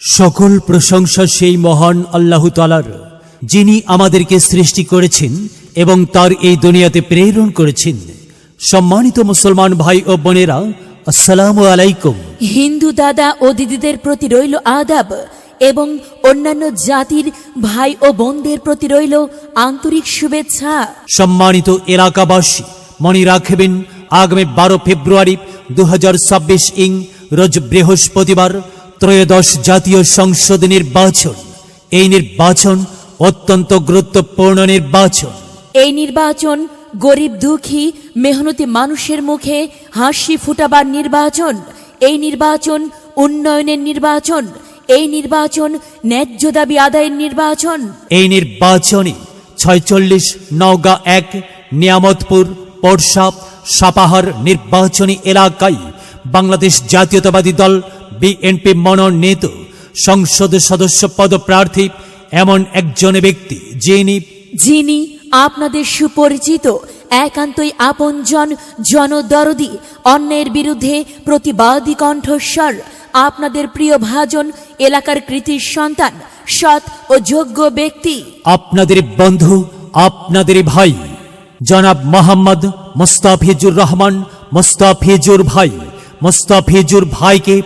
সকল প্রশংসা সেই মহান আল্লাহ তালার যিনি আমাদেরকে সৃষ্টি করেছেন এবং তার এই দুনিয়াতে প্রেরণ করেছেন। সম্মানিত মুসলমান ভাই ও বোনেরা আসসালামু আলাইকুম। হিন্দু দাদা ও দিদিদের প্রতি রইল আদাব এবং অন্যান্য জাতির ভাই ও বোনদের প্রতি রইল আন্তরিক শুভেচ্ছা। সম্মানিত এলাকাবাসী মনে রাখবেন আগামী বারো ফেব্রুয়ারি দু হাজার ছাব্বিশ ইং রোজ বৃহস্পতিবার ত্রয়োদশ জাতীয় সংসদ নির্বাচন। এই নির্বাচন অত্যন্ত গুরুত্বপূর্ণ নির্বাচন। এই নির্বাচন গরিব দুঃখী মেহনতি মানুষের মুখে হাসি ফুটাবার নির্বাচন। এই নির্বাচন উন্নয়নের নির্বাচন। এই নির্বাচন ন্যায্য দাবি আদায়ের নির্বাচন। এই নির্বাচনে ছয়চল্লিশ নওগাঁ এক নিয়ামতপুর পরশাপ সাপাহার নির্বাচনী এলাকায় বাংলাদেশ জাতীয়তাবাদী দল বিএনপি মনোনীত সংসদ সদস্য পদপ্রার্থী এমন একজন ব্যক্তি যিনি যিনি আপনাদের সুপরিচিত একান্তই আপনজন জনদরদি অন্যের বিরুদ্ধে প্রতিবাদী কণ্ঠস্বর আপনাদের প্রিয় ভাজন এলাকার কৃতির সন্তান সৎ ও যোগ্য ব্যক্তি। আপনাদের বন্ধু আপনাদের ভাই জনাব মোহাম্মদ মোস্তাফিজুর রহমান মোস্তাফিজুর ভাই মোস্তাফিজুর ভাইকে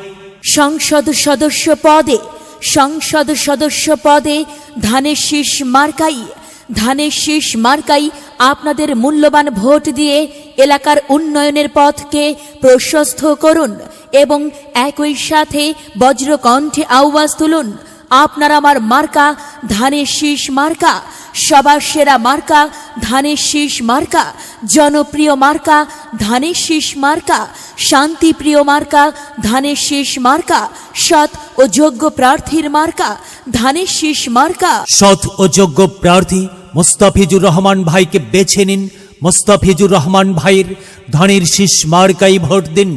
সংসদ সদস্য পদে, সংসদ সদস্য পদে ধানের শীষ মার্কাই। ধানের শীষ মার্কাই আপনাদের মূল্যবান ভোট দিয়ে এলাকার উন্নয়নের পথকে প্রশস্ত করুন এবং একই সাথে বজ্রকণ্ঠে আওয়াজ তুলুন। আপনার আমার মার্কা, ধানের শীষ মার্কা, সবার সেরা মার্কা, ধানের শীষ মার্কা, জনপ্রিয় মার্কা, ধানের শীষ মার্কা, শান্তিপ্রিয় মার্কা, ধানের শীষ মার্কা, সৎ ও যোগ্য প্রার্থীর মার্কা, ধানের শীষ মার্কা। সৎ ও যোগ্য প্রার্থী মোস্তাফিজুর রহমান ভাইকে বেছে নিন। মোস্তাফিজুর রহমান ভাইয়ের ধানের শীষ মার্কাই ভোট দিন।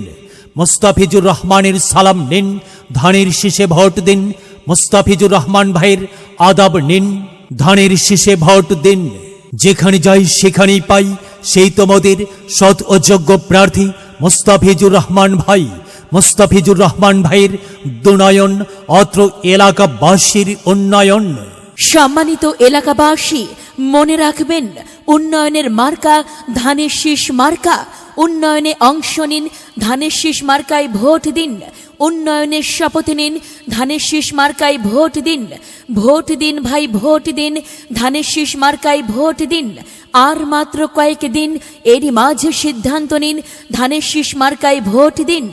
মোস্তাফিজুর রহমানের সালাম নিন। ধানের শীষে ভোট দিন। মোস্তাফিজুর রহমান ভাইয়ের আদাব নিন, ধানের শীষে ভোট দিন। যেখানে যাই সেখানেই পাই, সেই তোমাদের সৎ ও যোগ্য প্রার্থী মোস্তাফিজুর রহমান ভাই। মোস্তাফিজুর রহমান ভাইয়ের দুনয়ন অত্র এলাকাবাসীর উন্নয়ন। সম্মানিত এলাকাবাসী, মনে রাখবেন, উন্নয়নের মার্কা, ধানের শীষ মার্কা। উন্নয়নে অংশ নিন, ধানের শীষ মার্কায় ভোট দিন। উন্নয়নের শপথ নিন। ধানের শীষ মার্কায় ভোট দিন। ভোট দিন ভাই, ভোট দিন। ধানের শীষ মার্কায় ভোট দিন। আর মাত্র কয়েক দিন, এরই মাঝে সিদ্ধান্ত নিন। ধানের শীষ মার্কায় ভোট দিন।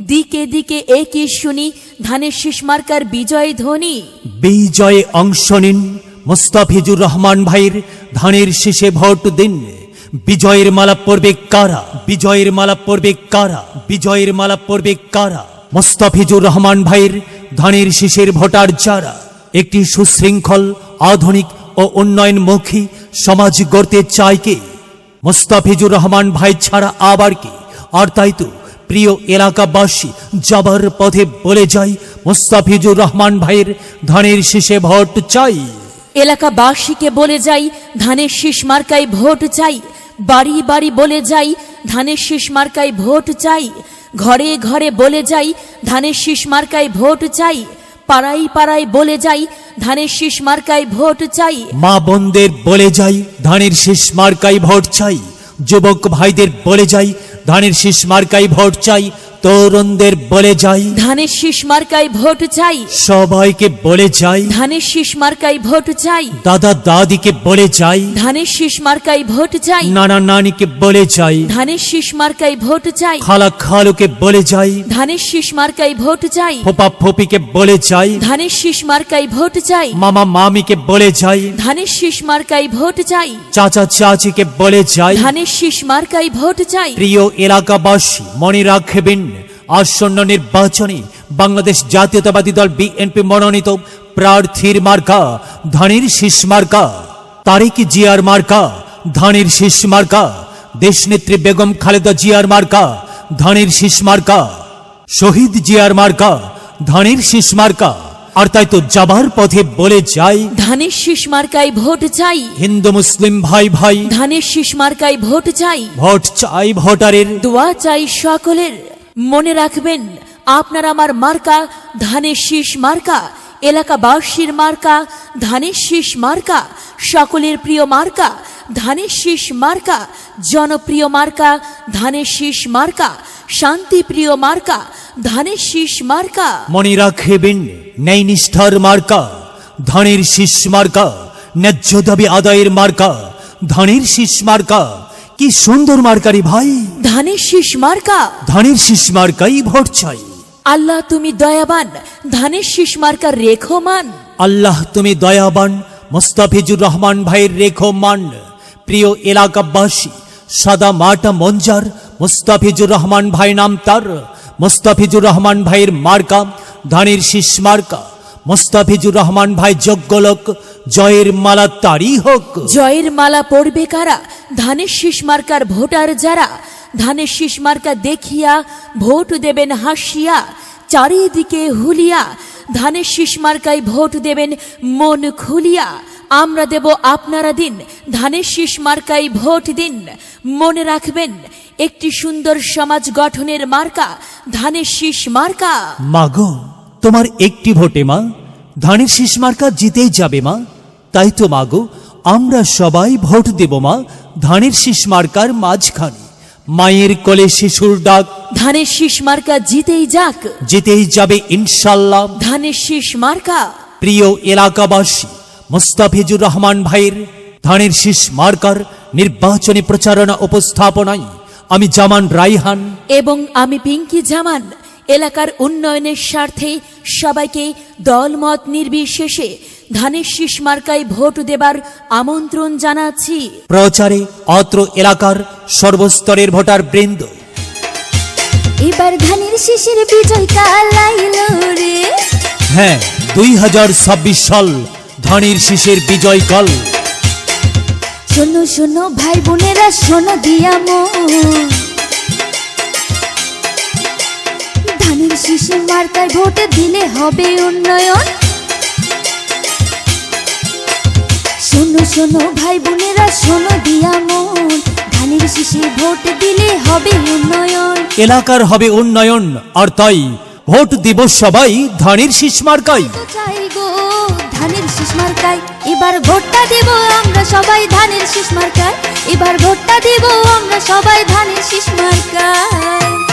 দিকে দিকে একই শুনি। ধানের শীষ মার্কার বিজয় ধ্বনি। বিজয়ে অংশ নিন। মোস্তাফিজুর রহমান ভাইয়ের ধানের শীষে ভোট দিন। বিজয়ের মালা পড়বে কারা? বিজয়ের মালা পড়বে কারা? বিজয়ের মালা পড়বে কারা? মোস্তাফিজুর রহমান ভাইয়ের ধানের শীষের ভোটার যারা, একটি সুশৃঙ্খল, আধুনিক ও উন্নয়নমুখী সমাজ গড়তে চায় কে? মোস্তাফিজুর রহমান ভাই ছাড়া আবার কে? আর তাই তো প্রিয় এলাকাবাসী যাবার পথে বলে যাই, মোস্তাফিজুর রহমান ভাইয়ের ধানের শীষে ভোট চাই। এলাকাবাসীকে বলে যাই, ধানের শীষ মার্কায় ভোট চাই। বাড়ি বাড়ি বলে যাই, ধানের শীষ মার্কায় ভোট চাই। ঘরে ঘরে বলে যাই, ধানের শীষ মার্কায় ভোট চাই পাড়াই পাড়ায় বলে যাই, ধানের শীষ মার্কায় ভোট চাই। মা বোনদের বলে যাই, ধানের শীষ মার্কায় ভোট চাই, যুবক ভাইদের বলে যাই, ধানের শীষ মার্কায় ভোট চাই তরুণদের বলে যাই। ধানের শীষ মার্কায় ভোট চাই। সবাইকে বলে যাই। ধানের শীষ মার্কায় ভোট চাই। দাদা দাদিকে বলে যাই। ধানের শীষ মার্কায় ভোট চাই। নানা নানিকে বলে যাই। ধানের শীষ মার্কায় ভোট চাই। খালা খালুকে বলে যাই। ধানের শীষ মার্কায় ভোট চাই। ফোপা ফোপিকে বলে যাই। ধানের শীষ মার্কায় ভোট চাই। মামা মামিকে বলে যাই। ধানের শীষ মার্কায় ভোট চাই। চাচা চাচিকে বলে যাই। ধানের শীষ মার্কায় ভোট চাই। প্রিয় এলাকাবাসী মনে রাখবেন আসন্ন নির্বাচনে বাংলাদেশ জাতীয়তাবাদী দল বিএনপি মনোনীত প্রার্থীর মার্কা ধানের শীষ মার্কা তারিক জিয়ার মার্কা ধানের শীষ মার্কা দেশনেত্রী বেগম খালেদা জিয়ার মার্কা ধানের শীষ মার্কা শহীদ জিয়ার মার্কা ধানের শীষ মার্কা। আর তাই তো যাবার পথে বলে যাই ধানের শীষ মার্কায় ভোট চাই। হিন্দু মুসলিম ভাই ভাই ধানের শীষ মার্কায় ভোট চাই। ভোট চাই ভোটারের। দোয়া চাই সকলের। মনে রাখবেন, আপনার আমার মার্কা ধানের শীষ মার্কা, এলাকাবাসীর মার্কা ধানের শীষ মার্কা, সকলের প্রিয় মার্কা ধানের শীষ মার্কা, জনপ্রিয় মার্কা ধানের শীষ মার্কা, শান্তিপ্রিয় মার্কা ধানের শীষ মার্কা। মনে রাখবেন ন্যায় নিষ্ঠার মার্কা ধানের শীষ মার্কা, ন্যায্য দাবি আদায়ের মার্কা ধানের শীষ মার্কা। কি সুন্দর মার্কারি ভাই। ধানের শীষ মার্কা? ধানের শীষ মার্কাই ভোট চাই। আল্লাহ তুমি দয়াবান। ধানের শীষ মার্কার রেখো মান আল্লাহ তুমি দয়াবান। মোস্তাফিজুর রহমান ভাইয়ের রেখো মান প্রিয় এলাকাবাসী সাদা মাটা মঞ্জার মোস্তাফিজুর রহমান ভাই নাম তার। মোস্তাফিজুর রহমান ভাইয়ের মার্কা ধানের শীষ মার্কা। মোস্তাফিজুর রহমান ভাই যোগ্য লোক জয়ের মালা তারই হোক। জয়ের মালা পড়বে কারা? ধানের শীষ মার্কার ভোটার যারা? ধানের শীষ মার্কা দেখিয়া ভোট দেবেন হাসিয়া, চারিদিকে হুলিয়া। ধানের শীষ মার্কায় ভোট দেবেন মন খুলিয়া। আমরা দেব আপনারা দিন, ধানের শীষ মার্কায় ভোট দিন। মনে রাখবেন, একটি সুন্দর সমাজ গঠনের মার্কা, ধানের শীষ মার্কা। মাগো তোমার একটি ভোটে মা, ধানের শীষ মার্কা জিতেই যাবে মা। তাই তো মাগো আমরা সবাই ভোট দেব মা, ধানের শীষ মার্কার মাঝখানে। মায়ের কোলে শিশুর ডাক। ধানের শীষ মার্কা জিতেই যাক। জিতেই যাবে ইনশাল্লাহ ধানের শীষ মার্কা। প্রিয় এলাকাবাসী মোস্তাফিজুর রহমান ভাইয়ের ধানের শীষ মার্কার নির্বাচনী প্রচারণা উপস্থাপনায় আমি জামান রাইহান। এবং আমি পিঙ্কি জামান এলাকার উন্নয়নের স্বার্থে সবাইকে দলমত নির্বিশেষে ধানের শীষ মার্কায় ভোট দেবার আমন্ত্রণ জানাচ্ছি। প্রচারে অত্র এলাকার সর্বস্তরের ভোটার বৃন্দ। এবার ধানের বিজয় কালাইল রে। হ্যাঁ দুই হাজার ছাব্বিশ সাল ধানের শীষের বিজয় কাল। শোনো শোনো ভাই বোনেরা শোনো দিয়া মন। ধানের মার্কায় ভোটে দিলে হবে উন্নয়ন। শোনো শোনো ভাই বোনেরা শোনো দিয়া ভোট দিলে হবে উন্নয়ন। এলাকার হবে উন্নয়ন আর তাই ভোট দিব সবাই ধানের শীষ মার্কাই চাই গো ধানের শীষ মার্কাই এবার ভোটটা দেব আমরা সবাই ধানের শীষ মার্কাই এবার ভোটটা দেব আমরা সবাই ধানের শীষ মার্কায়।